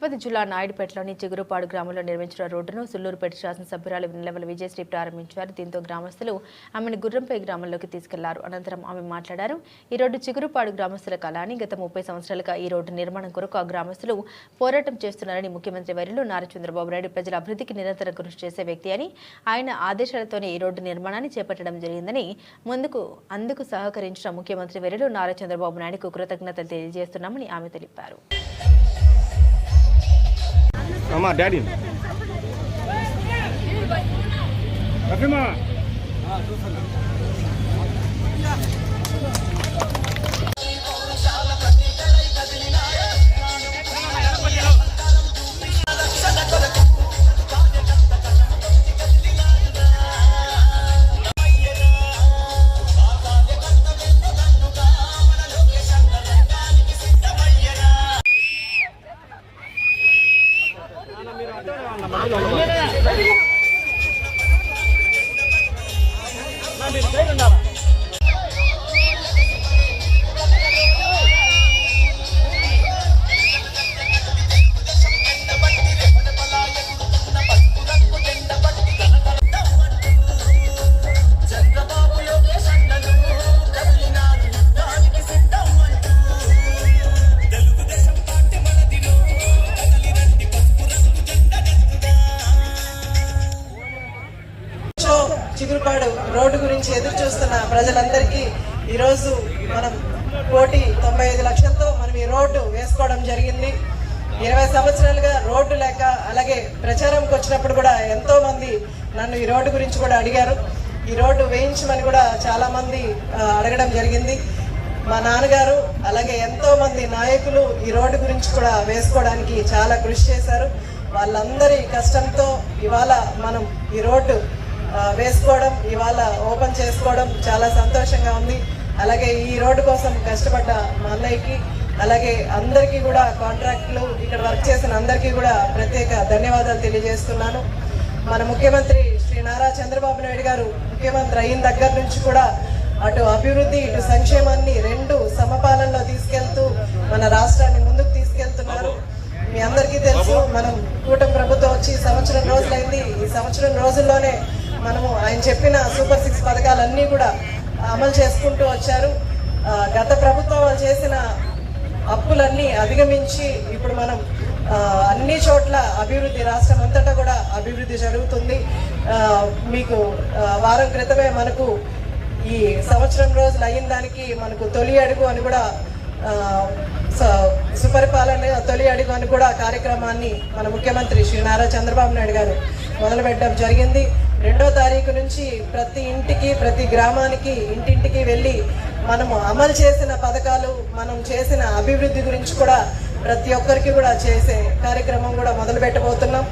తిరుపతి జిల్లా నాయుడుపేటలోని చిగురుపాడు గ్రామంలో నిర్మించిన రోడ్డును సుల్లూరుపేట శాసనసభ్యురాలు నిలవల విజయశ్రీ ప్రారంభించారు. దీంతో గ్రామస్తులు ఆమెను గుర్రంపై గ్రామంలోకి తీసుకెళ్ళారు. అనంతరం ఆమె మాట్లాడారు ఈ రోడ్డు చిగురుపాడు గ్రామస్తుల కళాని గత ముప్పై సంవత్సరాలుగా ఈ రోడ్డు నిర్మాణం కొరకు ఆ గ్రామస్తులు పోరాటం చేస్తున్నారని ముఖ్యమంత్రి వర్యులు నారా చంద్రబాబు నాయుడు ప్రజల అభివృద్ధికి నిరంతరం కృషి చేసే వ్యక్తి అని ఆయన ఆదేశాలతోనే ఈ రోడ్డు నిర్మాణాన్ని చేపట్టడం జరిగిందని ముందుకు అందుకు సహకరించిన ముఖ్యమంత్రి వర్యులు నారా చంద్రబాబు నాయుడుకు కృతజ్ఞతలు తెలియజేస్తున్నామని ఆమె తెలిపారు. అమ్మా డాడీ రఫీమా Bao? చిగురుపాడు రోడ్డు గురించి ఎదురు చూస్తున్న ప్రజలందరికీ ఈరోజు మనం కోటి తొంభై ఐదు లక్షలతో మనం ఈ రోడ్డు వేసుకోవడం జరిగింది. ఇరవై సంవత్సరాలుగా రోడ్డు లేక అలాగే ప్రచారంకి వచ్చినప్పుడు కూడా ఎంతో మంది నన్ను ఈ రోడ్డు గురించి కూడా అడిగారు. ఈ రోడ్డు వేయించమని కూడా చాలా మంది అడగడం జరిగింది. మా నాన్నగారు అలాగే ఎంతో మంది నాయకులు ఈ రోడ్డు గురించి కూడా వేసుకోవడానికి చాలా కృషి చేశారు. వాళ్ళందరి కష్టంతో ఇవాళ మనం ఈ రోడ్డు వేసుకోవడం ఇవాళ ఓపెన్ చేసుకోవడం చాలా సంతోషంగా ఉంది. అలాగే ఈ రోడ్డు కోసం కష్టపడ్డ మా అన్నయ్యకి అలాగే అందరికీ కూడా కాంట్రాక్ట్లు ఇక్కడ వర్క్ చేసిన అందరికీ కూడా ప్రత్యేక ధన్యవాదాలు తెలియజేస్తున్నాను. మన ముఖ్యమంత్రి శ్రీ నారా చంద్రబాబు నాయుడు గారు ముఖ్యమంత్రి అయిన దగ్గర నుంచి కూడా అటు అభివృద్ధి ఇటు సంక్షేమాన్ని రెండు సమపాలనలో తీసుకెళ్తూ మన రాష్ట్రాన్ని ముందుకు తీసుకెళ్తున్నారు. మీ అందరికీ తెలుసు మనం కూటమి ప్రభుత్వం వచ్చి సంవత్సరం రోజులైంది. ఈ సంవత్సరం రోజుల్లోనే మనము ఆయన చెప్పిన సూపర్ సిక్స్ పథకాలన్నీ కూడా అమలు చేసుకుంటూ వచ్చారు. గత ప్రభుత్వం వాళ్ళు చేసిన అప్పులన్నీ అధిగమించి ఇప్పుడు మనం అన్ని చోట్ల అభివృద్ధి రాష్ట్రం అంతటా కూడా అభివృద్ధి జరుగుతుంది. మీకు వారం క్రితమే మనకు ఈ సంవత్సరం రోజులు అయిన దానికి మనకు తొలి అడుగు అని కూడా స- సుపరిపాలన తొలి అడుగు అని కూడా కార్యక్రమాన్ని మన ముఖ్యమంత్రి శ్రీ నారా చంద్రబాబు నాయుడు గారు మొదలుపెట్టడం జరిగింది. రెండో తారీఖు నుంచి ప్రతి ఇంటికి ప్రతి గ్రామానికి ఇంటింటికి వెళ్ళి మనము అమలు చేసిన పథకాలు మనం చేసిన అభివృద్ధి గురించి కూడా ప్రతి ఒక్కరికి కూడా చేసే కార్యక్రమం కూడా మొదలు పెట్టబోతున్నాం